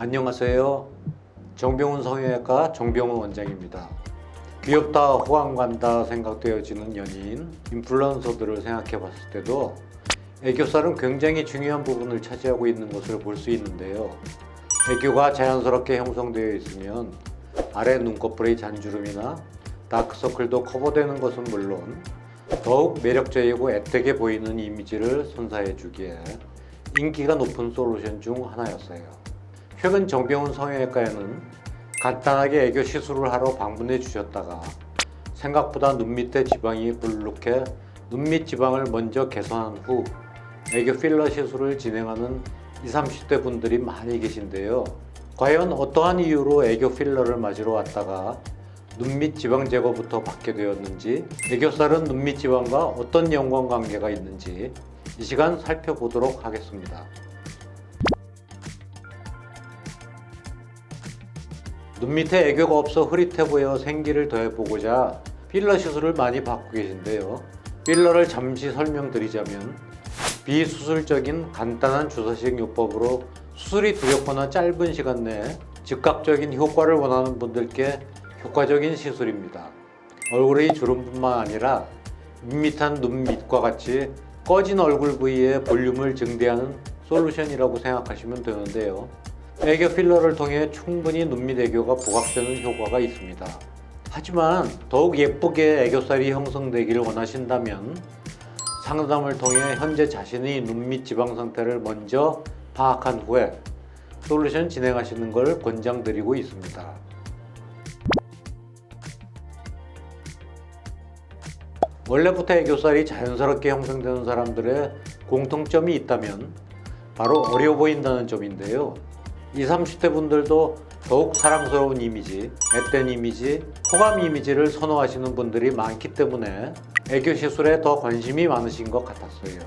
안녕하세요. 정병훈 성형외과 정병훈 원장입니다. 귀엽다, 호감 간다 생각되어지는 연인, 인플루언서들을 생각해 봤을 때도 애교살은 굉장히 중요한 부분을 차지하고 있는 것을 볼 수 있는데요. 애교가 자연스럽게 형성되어 있으면 아래 눈꺼풀의 잔주름이나 다크서클도 커버되는 것은 물론 더욱 매력적이고 애되게 보이는 이미지를 선사해 주기에 인기가 높은 솔루션 중 하나였어요. 최근 정병훈 성형외과에는 간단하게 애교 시술을 하러 방문해 주셨다가 생각보다 눈 밑에 지방이 불룩해 눈 밑 지방을 먼저 개선한 후 애교 필러 시술을 진행하는 20, 30대 분들이 많이 계신데요. 과연 어떠한 이유로 애교 필러를 맞으러 왔다가 눈 밑 지방 제거부터 받게 되었는지 애교살은 눈 밑 지방과 어떤 연관 관계가 있는지 이 시간 살펴보도록 하겠습니다. 눈 밑에 애교가 없어 흐릿해 보여 생기를 더해보고자 필러 시술을 많이 받고 계신데요. 필러를 잠시 설명드리자면 비수술적인 간단한 주사식 요법으로 수술이 두렵거나 짧은 시간 내에 즉각적인 효과를 원하는 분들께 효과적인 시술입니다. 얼굴의 주름뿐만 아니라 밋밋한 눈 밑과 같이 꺼진 얼굴 부위의 볼륨을 증대하는 솔루션이라고 생각하시면 되는데요. 애교 필러를 통해 충분히 눈밑 애교가 부각되는 효과가 있습니다. 하지만 더욱 예쁘게 애교살이 형성되기를 원하신다면 상담을 통해 현재 자신의 눈밑 지방 상태를 먼저 파악한 후에 솔루션 진행하시는 걸 권장드리고 있습니다. 원래부터 애교살이 자연스럽게 형성되는 사람들의 공통점이 있다면 바로 어려 보인다는 점인데요. 20, 30대 분들도 더욱 사랑스러운 이미지, 앳된 이미지, 호감 이미지를 선호하시는 분들이 많기 때문에 애교 시술에 더 관심이 많으신 것 같았어요.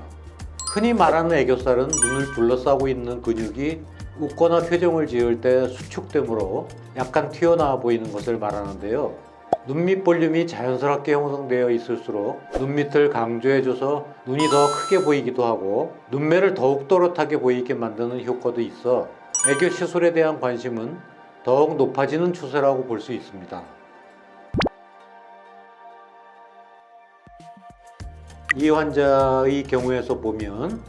흔히 말하는 애교살은 눈을 둘러싸고 있는 근육이 웃거나 표정을 지을 때 수축되므로 약간 튀어나와 보이는 것을 말하는데요. 눈밑 볼륨이 자연스럽게 형성되어 있을수록 눈밑을 강조해줘서 눈이 더 크게 보이기도 하고 눈매를 더욱 또렷하게 보이게 만드는 효과도 있어 애교 시술에 대한 관심은 더욱 높아지는 추세라고 볼 수 있습니다. 이 환자의 경우에서 보면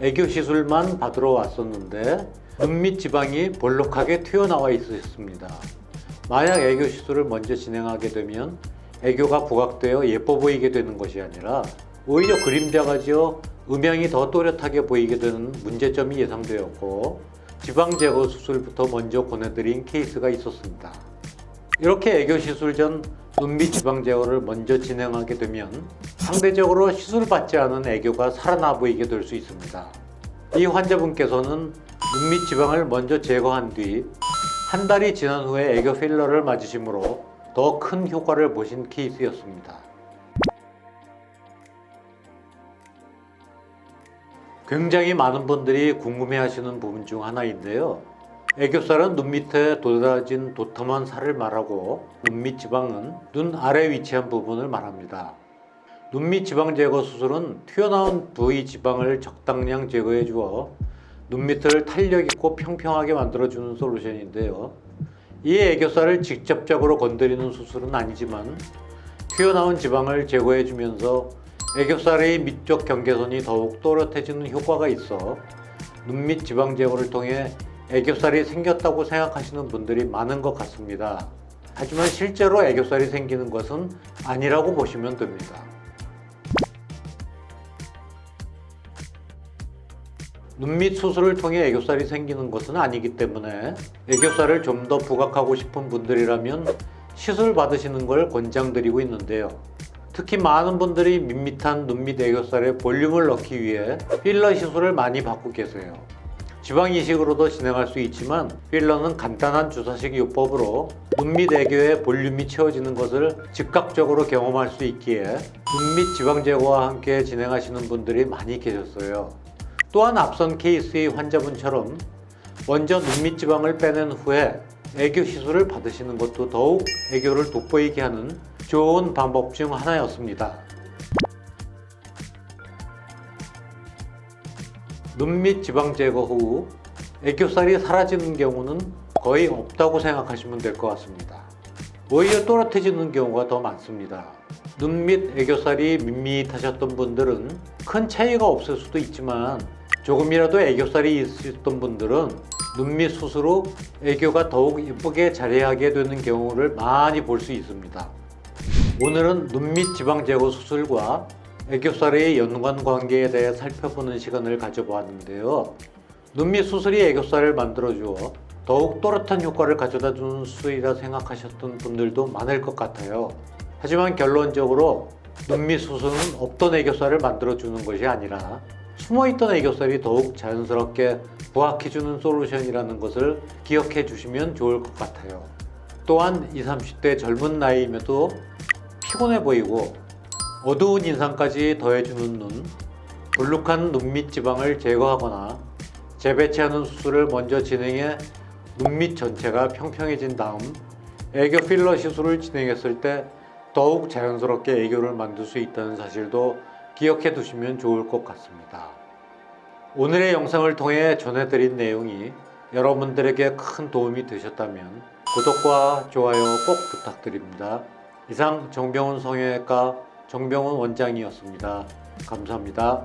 애교 시술만 받으러 왔었는데 눈밑 지방이 볼록하게 튀어나와 있었습니다. 만약 애교 시술을 먼저 진행하게 되면 애교가 부각되어 예뻐 보이게 되는 것이 아니라 오히려 그림자가 지어 음영이 더 또렷하게 보이게 되는 문제점이 예상되었고 지방 제거 수술부터 먼저 보내드린 케이스가 있었습니다. 이렇게 애교 시술 전 눈밑 지방 제거를 먼저 진행하게 되면 상대적으로 시술받지 않은 애교가 살아나 보이게 될 수 있습니다. 이 환자분께서는 눈밑 지방을 먼저 제거한 뒤 한 달이 지난 후에 애교 필러를 맞으심으로 더 큰 효과를 보신 케이스였습니다. 굉장히 많은 분들이 궁금해 하시는 부분 중 하나인데요. 애교살은 눈 밑에 돋아진 도톰한 살을 말하고 눈밑 지방은 눈 아래 위치한 부분을 말합니다. 눈밑 지방 제거 수술은 튀어나온 부위 지방을 적당량 제거해 주어 눈밑을 탄력 있고 평평하게 만들어주는 솔루션인데요. 이 애교살을 직접적으로 건드리는 수술은 아니지만 튀어나온 지방을 제거해 주면서 애교살의 밑쪽 경계선이 더욱 또렷해지는 효과가 있어 눈 밑 지방 제거를 통해 애교살이 생겼다고 생각하시는 분들이 많은 것 같습니다. 하지만 실제로 애교살이 생기는 것은 아니라고 보시면 됩니다. 눈밑 수술을 통해 애교살이 생기는 것은 아니기 때문에 애교살을 좀 더 부각하고 싶은 분들이라면 시술 받으시는 걸 권장드리고 있는데요. 특히 많은 분들이 밋밋한 눈밑 애교살에 볼륨을 넣기 위해 필러 시술을 많이 받고 계세요. 지방 이식으로도 진행할 수 있지만 필러는 간단한 주사식 요법으로 눈밑 애교에 볼륨이 채워지는 것을 즉각적으로 경험할 수 있기에 눈밑 지방 제거와 함께 진행하시는 분들이 많이 계셨어요. 또한 앞선 케이스의 환자분처럼 먼저 눈밑 지방을 빼낸 후에 애교 시술을 받으시는 것도 더욱 애교를 돋보이게 하는 좋은 방법 중 하나였습니다. 눈 밑 지방 제거 후 애교살이 사라지는 경우는 거의 없다고 생각하시면 될 것 같습니다. 오히려 또렷해지는 경우가 더 많습니다. 눈 밑 애교살이 밋밋하셨던 분들은 큰 차이가 없을 수도 있지만 조금이라도 애교살이 있으셨던 분들은 눈 밑 수술 후 애교가 더욱 예쁘게 자리하게 되는 경우를 많이 볼 수 있습니다. 오늘은 눈밑 지방 제거 수술과 애교살의 연관 관계에 대해 살펴보는 시간을 가져보았는데요. 눈밑 수술이 애교살을 만들어주어 더욱 또렷한 효과를 가져다 주는 수술이라 생각하셨던 분들도 많을 것 같아요. 하지만 결론적으로 눈밑 수술은 없던 애교살을 만들어주는 것이 아니라 숨어있던 애교살이 더욱 자연스럽게 부각해주는 솔루션이라는 것을 기억해 주시면 좋을 것 같아요. 또한 20, 30대 젊은 나이임에도 피곤해 보이고 어두운 인상까지 더해주는 눈, 불룩한 눈밑 지방을 제거하거나 재배치하는 수술을 먼저 진행해 눈밑 전체가 평평해진 다음 애교 필러 시술을 진행했을 때 더욱 자연스럽게 애교를 만들 수 있다는 사실도 기억해 두시면 좋을 것 같습니다. 오늘의 영상을 통해 전해드린 내용이 여러분들에게 큰 도움이 되셨다면 구독과 좋아요 꼭 부탁드립니다. 이상 정병훈 성형외과 정병훈 원장이었습니다. 감사합니다.